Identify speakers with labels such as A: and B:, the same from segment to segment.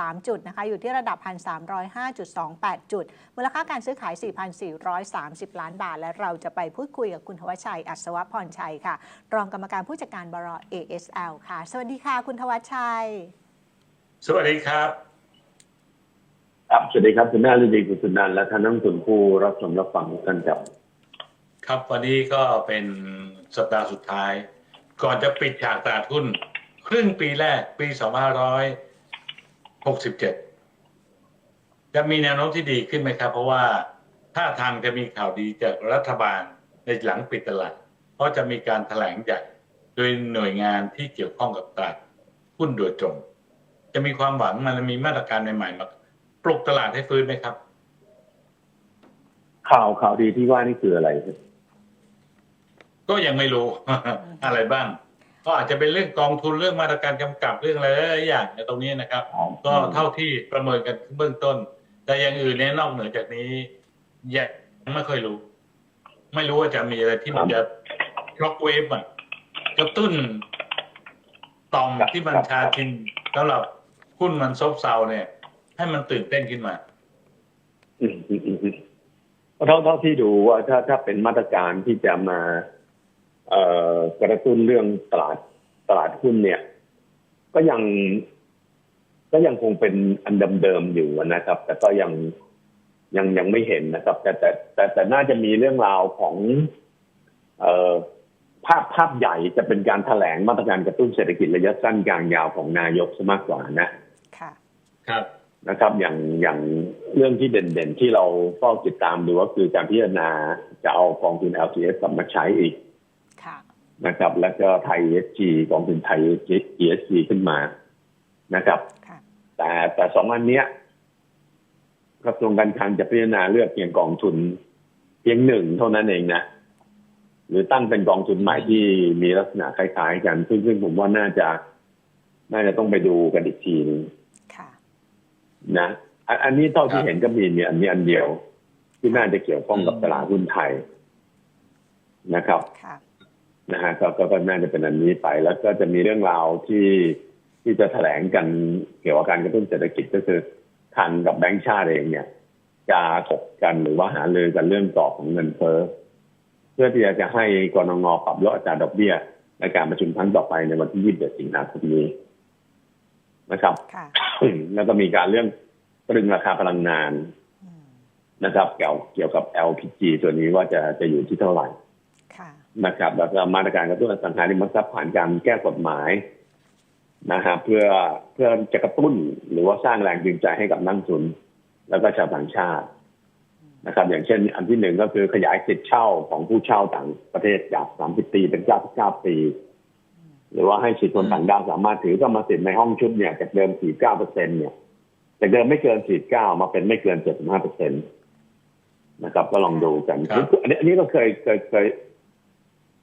A: 3 จุดนะคะ อยู่ที่ระดับ 1,305.28 จุด มูลค่าการซื้อขาย 4,430 ล้านบาท และเราจะไปพูดคุยกับคุณทวชชัย อัศวพรชัยค่ะ รองกรรมการผู้จัดการบร ASL ค่ะ สวัสดีค่ะ คุณทวชชัย
B: สวัสดีครับ
C: ครับ สวัสดีครับ คุณนาฤดีคุณสุนันท์และท่านนักลงทุนผู้รับชมรับฟังทุกท่านครับ
B: ครับวันนี้ก็เป็นสัปดาห์สุดท้าย ก่อนจะปิดฉากตลาดหุ้น ครึ่งปีแรกปี 2567 จะมีแนวโน้มที่ดีขึ้นไหมครับ เพราะว่าถ้าทางจะมีข่าวดีจากรัฐบาลในหลังปิดตลาด เพราะจะมีการแถลงใหญ่โดยหน่วยงานที่เกี่ยวข้องกับตลาดหุ้นโดยตรง จะมีความหวังมันมีมาตรการใหม่ๆมาปลุกตลาดให้ฟื้นไหมครับ
C: ข่าวข่าวดีที่ว่านี่คืออะไรครับ
B: ก็ยังไม่รู้ อะไรบ้าง ก็อาจจะเป็นเรื่องกองทุนเรื่องมาตรการกำกับเรื่องอะไรหลายๆอย่างในตรงนี้นะครับ ก็เท่าที่ประเมินกันเบื้องต้น แต่อย่างอื่นเนี่ยนอกเหนือจากนี้ยังไม่ค่อยรู้ ไม่รู้ว่าจะมีอะไรที่มันจะช็อคเวฟอะกระตุ้นต่อมที่มันชาชินสำหรับหุ้นมันซบเซาเนี่ย ให้มันตื่นเต้นขึ้นมา
C: อืมอืมอืมอืมเพราะเท่าเท่าที่ดูว่าถ้าถ้าเป็นมาตรการที่จะมาเอ่อ กระตุ้นเรื่องตลาดตลาดหุ้นเนี่ย ก็ยังก็ยังคงเป็นอันเดิมๆอยู่นะครับ แต่ก็ยังยังยังไม่เห็นนะครับ แต่แต่แต่แต่น่าจะมีเรื่องราวของ เอ่อภาพภาพใหญ่จะเป็นการแถลงมาตรการกระตุ้นเศรษฐกิจระยะสั้นกลางยาวของนายกซะมากกว่านะ
A: ค่ะ
B: ครับ
C: นะครับ อย่างอย่างเรื่องที่เด่นๆ ที่เราเฝ้าติดตามดูก็คือการพิจารณาจะเอากองทุน LTF กลับมาใช้อีก
A: ค่ะ
C: นะครับ แล้วก็ไทย ESG กองทุนไทย ESG ขึ้นมานะครับ
A: ค่ะ
C: แต่แต่สองอันเนี้ยกระทรวงการคลังจะพิจารณาเลือกเพียงกองทุน เพียงหนึ่งเท่านั้นเองนะหรือตั้งเป็นกองทุนใหม่ที่มีลักษณะคล้ายๆกัน ซึ่งซึ่งผมว่าน่าจะ น่าจะต้องไปดูกันอีกทีหนึง
A: ค่ะ
C: นะอันอันนี้เท่าที่
B: ครับ
C: เห็นก็มีมีอันนี้อันเดียว ที่น่าจะเกี่ยวข้องกับ
B: อืม
C: ตลาดหุ้นไทยนะครับ
A: ค่ะ
C: นะฮะก็ก็ก็น่าจะเป็นอันนี้ไปแล้วก็จะมีเรื่องราวที่ที่จะแถลงกันเกี่ยวกับการกระตุ้นเศรษฐกิจก็คือทางกับแบงก์ชาติเองเนี่ยจะถกกันหรือว่าหารือกันเรื่องกรอบของเงินเฟ้อเพื่อที่จะให้กรงงปรับลดอัตราดอกเบี้ยในการประชุมครั้งต่อไปในวันที่ 21 สิงหาคมนี้นะครับ
A: ค่ะ
C: แล้วก็มีการเรื่องตรึงราคาพลังงาน
A: อืม
C: นะครับ เกี่ยวเกี่ยวกับ LPG ตัวนี้ว่าจะจะอยู่ที่เท่าไหร่
A: ค่ะ
C: นะครับ แล้วก็มาตรการกระตุ้นอสังหาริมทรัพย์ผ่านการแก้กฎหมายนะฮะเพื่อเพื่อจะกระตุ้นหรือว่าสร้างแรงจูงใจให้กับนักลงทุน แล้วก็ชาวต่างชาตินะครับ อย่างเช่น อันที่หนึ่งก็คือขยายสิทธิเช่าของผู้เช่าต่างประเทศจาก 30 ปีเป็น 99 ปี หรือว่าให้สิทธิคนต่างด้าวสามารถถือกรรมสิทธิ์ในห้องชุดเนี่ยจากเดิม 49เปอร์เซ็นเนี่ยจากเดิมไม่เกิน 49 มาเป็นไม่เกิน 75เปอร์เซ็นนะครับ ก็ลองดูกัน
B: ครับ
C: อันนี้อันนี้ก็เคยเคยเคย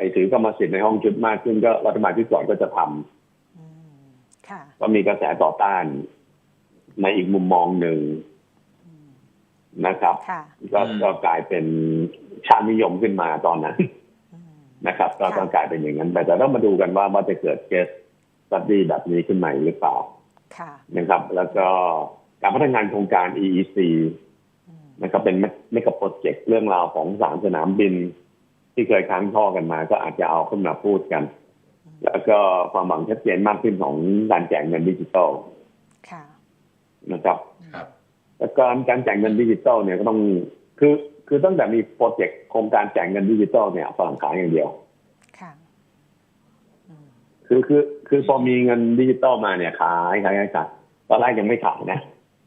C: ไอ้ถือกรรมสิทธิ์ในห้องชุดมากขึ้นก็รัฐบาลที่ก่อนก็จะทำ
A: อืมค่ะ
C: ก็มีกระแสต่อต้านในอีกมุมมองหนึ่ง
A: อืม
C: นะครับ
A: ค่ะ
C: ก็
B: อืม
C: ก็กลายเป็นชาตินิยมขึ้นมาตอนนั้น
A: อืม
C: นะครับก็
A: ค่ะ
C: ต้องกลายเป็นอย่างนั้น แต่จะต้องมาดูกันว่าว่าจะเกิดเคสสตดี้แบบนี้ขึ้นใหม่หรือเปล่า
A: ค่ะ
C: นะครับ แล้วก็การพัฒนาโครงการ EEC
A: อืม
C: นะครับเป็นเมกะโปรเจกต์เรื่องราวของสามสนามบิน ที่เคยค้างท่อกันมา ก็อาจจะเอาขึ้นมาพูดกัน แล้วก็ความหวังชัดเจนมากขึ้นของการแจกเงินดิจิทัล
A: ค่ะ
C: นะครับ
B: ครับ
C: แล้วก็การแจกเงินดิจิทัลเนี่ยก็ต้องคือคือตั้งแต่มีโปรเจกต์โครงการแจกเงินดิจิทัลเนี่ยฝรั่งขายอย่างเดียว
A: ค่ะอืม
C: คือคือคือพอมีเงินดิจิตอลมาเนี่ยขายขายขายขายตอนแรกยังไม่ขายนะ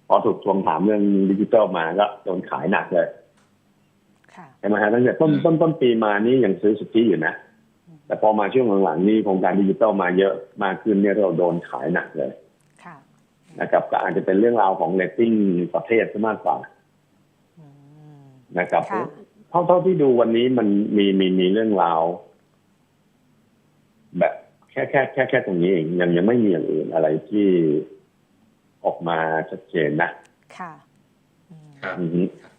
C: พอถูกทวงถามเรื่องดิจิตอลมาก็โดนขายหนักเลย
A: ค่ะ
C: ใช่ไหมฮะตั้งแต่ต้น
B: อืม
C: ต้นต้นปีมานี่ยังซื้อสุทธิอยู่นะ แต่พอมาช่วงหลังๆนี่โครงการดิจิตอลมาเยอะมากขึ้นเนี่ยเราโดนขายหนักเลย
A: ค่ะ
C: นะครับก็อาจจะเป็นเรื่องราวของเรตติ้งประเทศซะมากกว่า
A: อืม
C: นะครับ
A: ค่ะ
C: เท่าเท่าที่ดูวันนี้มันมีมีมีเรื่องราว แบบแค่แค่แค่แค่ตรงนี้เองยังยังไม่มีอย่างอื่นอะไรที่ออกมาชัดเจนนะ
A: ค่ะอืม
B: ครับ
C: อือฮึ
A: อืมอา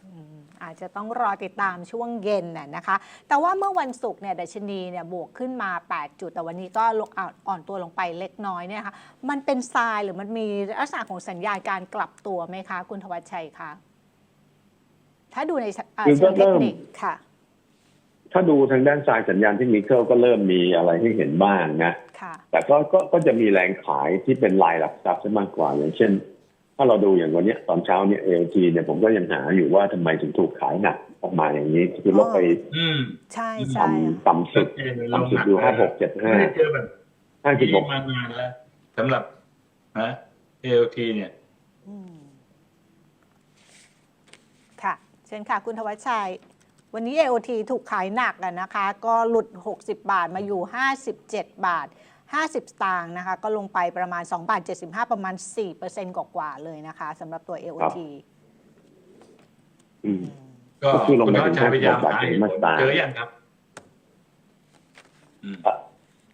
A: จจะต้องรอติดตามช่วงเย็นน่ะนะคะ แต่ว่าเมื่อวันศุกร์เนี่ยดัชนีเนี่ยบวกขึ้นมา 8 จุด แต่วันนี้ก็ลงอ่อนอ่อนตัวลงไปเล็กน้อยเนี่ยนะคะมันเป็นทรายหรือมันมีลักษณะของสัญญาณการกลับตัวไหมคะ คุณธวัชชัยคะถ้าดูในอ่า
C: คือ
A: เชิ
C: ก็
A: งเท
C: เริ่
A: ค
C: ม
A: นิคค่ะ
C: ถ้าดูทางด้านซ้ายสัญญาณเทคนิคก็เริ่มมีอะไรให้เห็นบ้างนะ
A: ค่ะ
C: แต่ก็ก็ก็จะมีแรงขายที่เป็นลายหลักทรัพย์ซะมากกว่าอย่างเช่น ถ้าเราดูอย่างวันเนี้ยตอนเช้าเนี่ยเอลทีเนี่ยผมก็ยังหาอยู่ว่าทำไมถึงถูกขายหนักออกมาอย่างนี้ คือลบไป
B: อืม
A: ใช่ใช่
C: ต่ำต่ำสุด
B: ชัดเจนเลย
C: ต่ำสุดอยู่ห้าหกเจ็ดห้า
B: ไม่ได้เจอแบบ
C: ห้าสิบห
B: นี้
C: ก
B: มานานแล้วสำหรับนะ ALT เนี่ย
A: อืมค่ะ เช่นค่ะคุณธวัชชัย วันนี้ AOT ถูกขายหนักอะนะคะ ก็หลุด 60 บาทมาอยู่ 57 บาท 50 สตางค์นะคะ ก็ลงไปประมาณ2บาท75 ประมาณ 4%กว่าๆเลยนะคะสำหรับตัว AOT
C: อืม
B: ก็
C: ก็คือลง
B: คุณ
C: ไป
B: ธวัชชัยพยายาม
C: ถึง
B: หา
C: ถึ
B: เห
C: ง
B: ตุ
C: มา
B: ผ
C: ส
B: ล
C: ตาร์
B: เจอยังครับอืม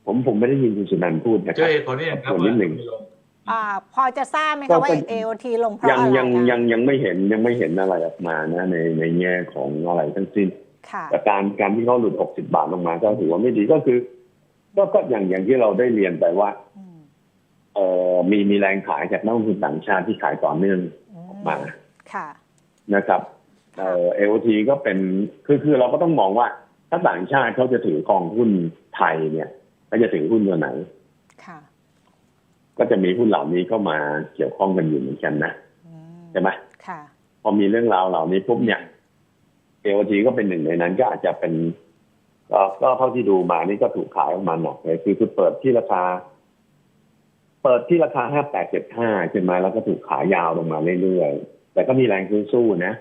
C: ผมผมไม่ได้ยินคุณสุนันท์พูดนะ
B: เจ
C: ครั
B: อบเหตุผลนี่ยังครับ
C: ส่วนนิดหนึ่ง
B: ไม่ลง
A: อ่าพอจะทราบไหม
C: ก็
A: คะว่า
C: ก็
A: AOT ลงเพราะ
C: ยัง
A: อะไร
C: ยัง
A: คะ
C: ยังยังไม่เห็นยังไม่เห็นอะไรออกมานะ ในในแง่ของอะไรทั้งสิ้น
A: ค่ะ
C: แต่การการที่เขาหลุด 60 บาทลงมาก็ถือว่าไม่ดีก็คือ ก็ก็อย่างอย่างที่เราได้เรียนไปว่า
A: อืม
C: เอ่อมีมีแรงขายจากนักลงทุนต่างชาติที่ขายต่อเนื่อง
A: อืม
C: มา
A: ค่ะ
C: นะครับเอ่อเอโอทีก็เป็นคือคือเราก็ต้องมองว่า ถ้าต่างชาติเขาจะถือกองหุ้นไทยเนี่ยเขาจะถือหุ้นตัวไหน
A: ค่ะ
C: ก็จะมีหุ้นเหล่านี้เข้ามาเกี่ยวข้องกันอยู่เหมือนกันนะ
A: อืม
C: ใช่ไหม
A: ค่ะ
C: พอมีเรื่องราวเหล่านี้ปุ๊บเนี่ยเอโอทีก็เป็นหนึ่งในนั้นก็อาจจะเป็น ก็ก็เท่าที่ดูมานี่ก็ถูกขายออกมาหนักเลยคือคือเปิดที่ราคา เปิดที่ราคาห้าแปดเจ็ดห้าใช่ไหมแล้วก็ถูกขายยาวลงมาเรื่อยๆ แต่ก็มีแรงซื้อสู้นะ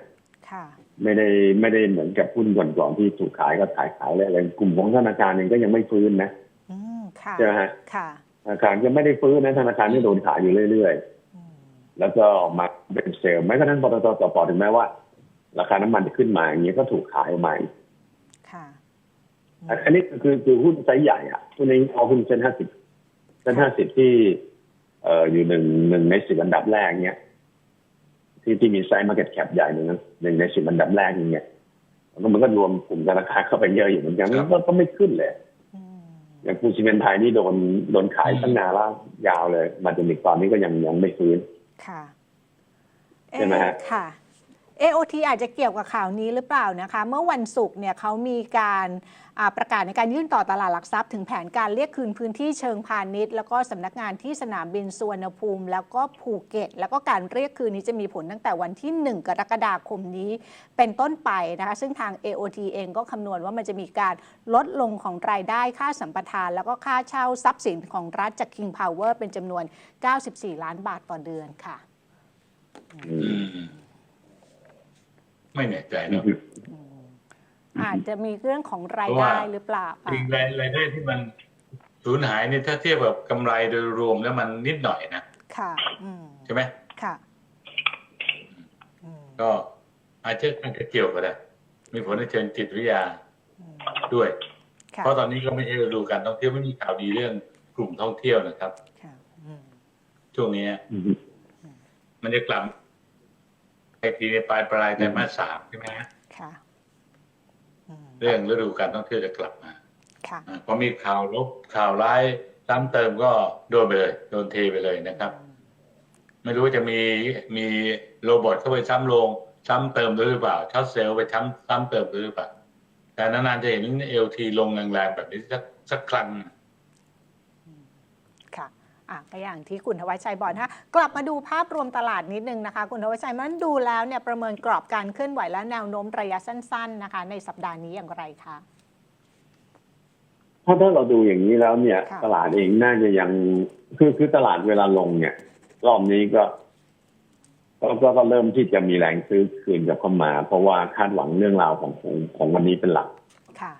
A: ค่ะ
C: ไม่ได้ไม่ได้เหมือนกับหุ้นก่อนๆที่ถูกขายก็ขายขายเลยอะไรกลุ่มของธนาคารเองก็ยังไม่ฟื้นนะ
A: อืมค่ะ
C: ใช่ไหมฮะ
A: ค่ะ
C: ธนาคารก็ไม่ได้ฟื้นนะธนาคารที่โดนขายอยู่เรื่อย
A: อืม
C: ๆแล้วก็ออกมาเป็นเซลล์แม้กระทั่งปตทต่อปอถึงแม้ว่า ราคาน้ำมันจะขึ้นมาอย่างนี้ยก็ถูกขายออกมา อีก
A: ค่ะ
C: อันนี้คือคือหุ้นไซส์ใหญ่อะหุ้นนี้เอาหุ้นเซ็นห้าสิบเซ็นห้าสิบที่เอ่ออยู่หนึ่งหนึ่งในสิบอันดับแรกเนี้ยที่ที่มีไซส์มาร์เก็ตแคปใหญ่หนึ่งนะหนึ่งในสิบอันดับแรกอย่างเงี้ยแล้วก็มันก็รวมกลุ่มธนาคารเข้าไปเยอะอยู่เหมือนกัน
B: ครับ
C: ก็ก็ไม่ขึ้นเลย
A: อืม
C: อย่างปูซีเมนต์ไทยนี่โดนโดนขายตั้งนานแล้วยาวเลย มาจนถึงตอนนี้ก็ยังยังไม่ฟื้น
A: ค่ะ
C: ใช่ไหมฮะ
A: เอ๊ค่ะ AOT อาจจะเกี่ยวกับข่าวนี้หรือเปล่านะคะ เมื่อวันศุกร์เนี่ยเขามีการประกาศในการยื่นต่อตลาดหลักทรัพย์ถึงแผนการเรียกคืนพื้นที่เชิงพาณิชย์ แล้วก็สำนักงานที่สนามบินสุวรรณภูมิ แล้วก็ภูเก็ต แล้วก็การเรียกคืนนี้จะมีผลตั้งแต่วันที่ 1 กรกฎาคมนี้เป็นต้นไปนะคะ ซึ่งทาง AOT เองก็คำนวณว่ามันจะมีการลดลงของรายได้ค่าสัมปทาน แล้วก็ค่าเช่าทรัพย์สินของรัฐจาก King Power เป็นจำนวน 94 ล้านบาทต่อเดือนค่ะ
B: ไม่แน่ใจเนาะ
A: อาจจะมีเรื่องของรายได้หรือเปล่า
B: จริงรายรายได้ที่มันสูญหายเนี่ยถ้าเทียบกับกำไรโดยรวมแล้วมันนิดหน่อยนะ
A: ค่ะอืม
B: ใช่ไหม
A: ค่ะอืม
B: ก็อาจจะอาจจะเกี่ยวก็ได้ มีผลในเชิงจิตวิทยา
A: อืม
B: ด้วย
A: ค่ะ
B: เพราะตอนนี้ก็ไม่ได้ดูการท่องเที่ยวไม่มีข่าวดีเรื่องกลุ่มท่องเที่ยวนะครับ
A: ค่ะอืม
B: ช่วงนี้
C: อืม
B: มันจะกลับ ไอทีในปลายปลายไตรมาสสามใช่ไหมฮะ
A: ค่ะอืม
B: เรื่องฤดูการท่องเที่ยวจะกลับมา
A: ค่ะ
B: อ่าพอมีข่าวลบข่าวร้ายซ้ำเติมก็โดนไปเลย โดนเทไปเลยนะครับ ไม่รู้ว่าจะมีมีโรบอทเข้าไปซ้ำลง ซ้ำเติมด้วยหรือเปล่าช็อตเซลล์ไปซ้ำซ้ำเติมด้วยหรือเปล่าแต่นานๆจะเห็นเอลทีลงแรงๆแบบนี้สักสักครั้ง
A: ค่ะ อะก็อย่างที่คุณทวัชชัยบอกนะคะกลับมาดูภาพรวมตลาดนิดนึงนะคะ คุณทวัชชัยมันดูแล้วเนี่ยประเมินกรอบการเคลื่อนไหวและแนวโน้มระยะสั้น ๆนะคะ ในสัปดาห์นี้อย่างไรคะ
C: ถ้าถ้าเราดูอย่างนี้แล้วเนี่ย
A: ค่ะ
C: ตลาดเองน่าจะยังคือคือตลาดเวลาลงเนี่ย รอบนี้ก็ก็ก็ก็เริ่มที่จะมีแรงซื้อคืนกลับเข้ามา เพราะว่าคาดหวังเรื่องราวของของของวันนี้เป็นหลัก
A: ค่ะ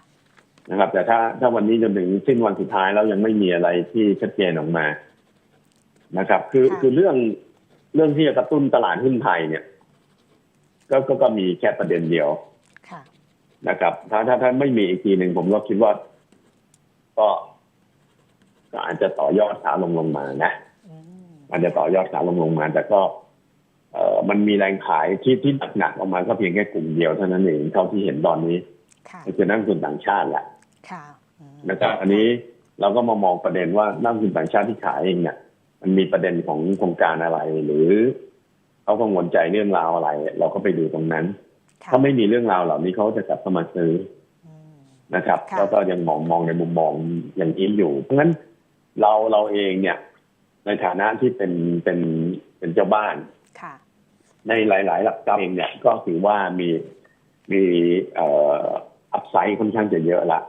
C: นะครับ แต่ถ้าถ้าวันนี้จนถึงสิ้นวันสุดท้ายแล้วยังไม่มีอะไรที่ชัดเจนออกมา นะครับ คือ
A: ค่ะ
C: คือเรื่องเรื่องที่จะกระตุ้นตลาดหุ้นไทยเนี่ย ก็ก็ก็มีแค่ประเด็นเดียว
A: ค่ะ
C: นะครับ ถ้าถ้าถ้าไม่มีอีกทีหนึ่งผมก็คิดว่า ก็ก็อาจจะต่อยอดขาลงลงมานะ
A: อืม
C: อาจจะต่อยอดขาลงลงมา แต่ก็เอ่อมันมีแรงขายที่ที่หนักๆออกมาก็เพียงแค่กลุ่มเดียวเท่านั้นเองเท่าที่เห็นตอนนี้
A: ค่ะ
C: ก็คือนักลงทุนต่างชาติแหละ
A: ค่ะอืม
C: นะครับ อันนี้เราก็มามองประเด็นว่านักลงทุนต่างชาติที่ขายเองเนี่ย มันมีประเด็นของโครงการอะไร หรือเขากังวลใจเรื่องราวอะไร เราก็ไปดูตรงนั้น
A: ค่ะ
C: ถ้าไม่มีเรื่องราวเหล่านี้เขาจะกลับเข้ามาซื้อ
A: อืม
C: นะครับ
A: ค่ะ
C: แล้วก็ยังมองมองในมุมมองอย่างนี้อยู่ เพราะฉะนั้นเราเราเองเนี่ย ในฐานะที่เป็นเป็นเป็นเจ้าบ้าน
A: ค่ะ
C: ในหลาย ๆ หลักทรัพย์เองเนี่ยก็ถือว่ามีมีเอ่ออัพไซด์ค่อนข้างจะเยอะละ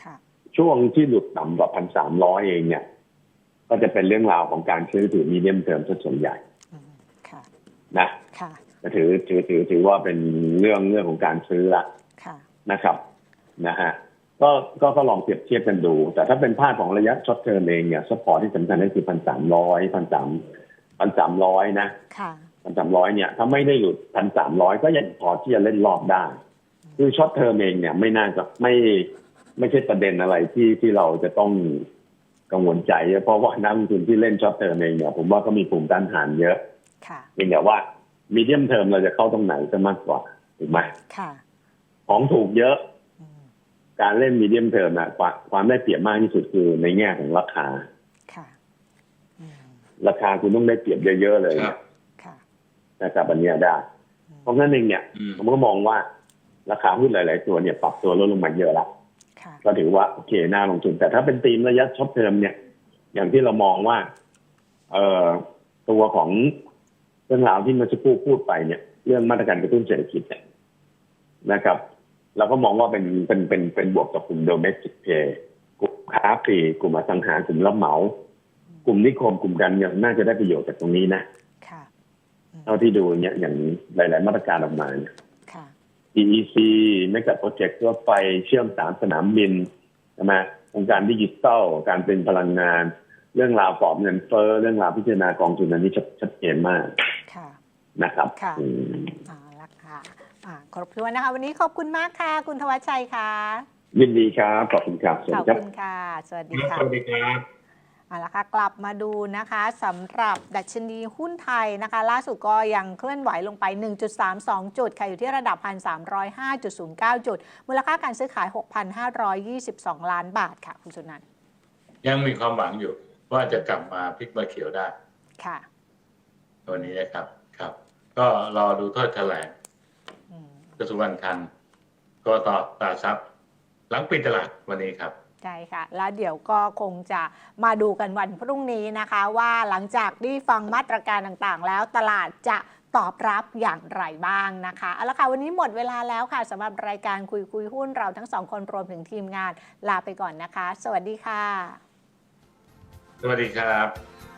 A: ค่ะ
C: ช่วงที่หลุดต่ำกว่าพันสามร้อยเองเนี่ย ก็จะเป็นเรื่องราวของการซื้อถือมีเดียมเทอมซะส่วนใหญ่
A: อืมค่ะ
C: นะ
A: ค่ะ
C: ก็ถือถือถือถือว่าเป็นเรื่องเรื่องของการซื้อละ
A: ค่ะ
C: นะครับนะฮะก็ก็ก็ลองเปรียบเทียบกันดู แต่ถ้าเป็นภาพของระยะช็อตเทอมเองเนี่ยสปอร์ตที่สำคัญก็คือพันสามร้อยพันสามพันสามร้อยนะ
A: ค่ะ
C: พันสามร้อยเนี่ย ถ้าไม่ได้หลุดพันสามร้อยก็ยังพอที่จะเล่นรอบได้ คือช็อตเทอมเองเนี่ยไม่น่าจะไม่ไม่ใช่ประเด็นอะไรที่ที่เราจะต้อง กังวลใจเพราะว่านักลงทุนที่เล่นช็อตเทอมเองเนี่ยผมว่าก็มีภูมิต้านทานเยอะ
A: ค่ะ
C: เพียงแต่ว่ามีเดียมเทอมเราจะเข้าตรงไหนจะมากกว่าถูกไหม
A: ค่ะ
C: ของถูกเยอะ
A: อืม
C: การเล่นมีเดียมเทอมนะความความได้เปรียบมากที่สุดคือในแง่ของราคา
A: ค่ะอืม
C: ราคาคุณต้องได้เปรียบเยอะๆเลย
B: ครับ
A: ค่ะ
C: นะครับอันเนี้ยได้ เพราะงั้นเองเนี่ย
B: อืม
C: ผมก็มองว่าราคาหุ้นหลาย ๆ ตัวเนี่ยปรับตัวลดลงมาเยอะละ
A: ค่ะ
C: ก็ถือว่าโอเคน่าลงทุน แต่ถ้าเป็นธีมระยะช็อตเทอมเนี่ย อย่างที่เรามองว่า เอ่อตัวของเรื่องราวที่เมื่อสักครู่พูดไปเนี่ย เรื่องมาตรการกระตุ้นเศรษฐกิจเนี่ยนะครับเราก็มองว่าเป็นเป็นเป็นเป็นบวกกับกลุ่ม domestic pay กลุ่มค้าปลีกกลุ่มอสังหากลุ่มรับเหมา กลุ่มนิคมกลุ่มการเงินน่าจะได้ประโยชน์จากตรงนี้นะ
A: ค่ะอืม
C: เท่าที่ดูเนี่ยอย่างหลาย ๆ มาตรการออกมาเนี่ย
A: ค่ะ
C: EEC เมกะโปรเจกต์รถไฟเชื่อมสามสนามบินใช่ไหมองค์การดิจิทัลการเป็นพลังงาน เรื่องราวปลอบเงินเฟ้อเรื่องราวพิจารณากองทุนอันนี้ชัดชัดเจนมาก
A: ค่ะ
C: นะครับ
A: ค่ะ
C: อืม
A: เอาละค่ะอ่าครบถ้วนนะคะ วันนี้ขอบคุณมากค่ะ คุณธวัชชัยค่ะ
C: ยินดีครับ ขอบคุณครับ สวัส
A: ขอ
C: ดี
A: บ
C: ครับ
A: คุณค่ะ สวัสดี
B: ส
A: ค่ะ
B: วัสดีครับ
A: เอาละค่ะกลับมาดูนะคะสำหรับดัชนีหุ้นไทยนะคะ ล่าสุดก็ยังเคลื่อนไหวลงไป 1.32 จุดค่ะอยู่ที่ระดับ 1,305.09 จุด มูลค่าการซื้อขาย 6,522 ล้านบาทค่ะ คุณสุนันท์
B: ยังมีความหวังอยู่ว่าจะกลับมาพลิกมาเขียวได้
A: ค่ะ
B: วันนี้นะครับครับ ก็รอดูถ้อยแถลง
A: อืม
B: กระทรวงการคลังก็ต่อตลาดทรัพย์ หลังปิดตลาดวันนี้ครับ
A: ใช่ค่ะ แล้วเดี๋ยวก็คงจะมาดูกันวันพรุ่งนี้นะคะ ว่าหลังจากที่ฟังมาตรการต่างๆ แล้วตลาดจะตอบรับอย่างไรบ้างนะคะเอาละค่ะ วันนี้หมดเวลาแล้วค่ะสำหรับรายการคุยคุยหุ้นเราทั้งสองคนรวมถึงทีมงานลาไปก่อนนะคะ สวัสดีค่ะ
B: สวัสดีครับ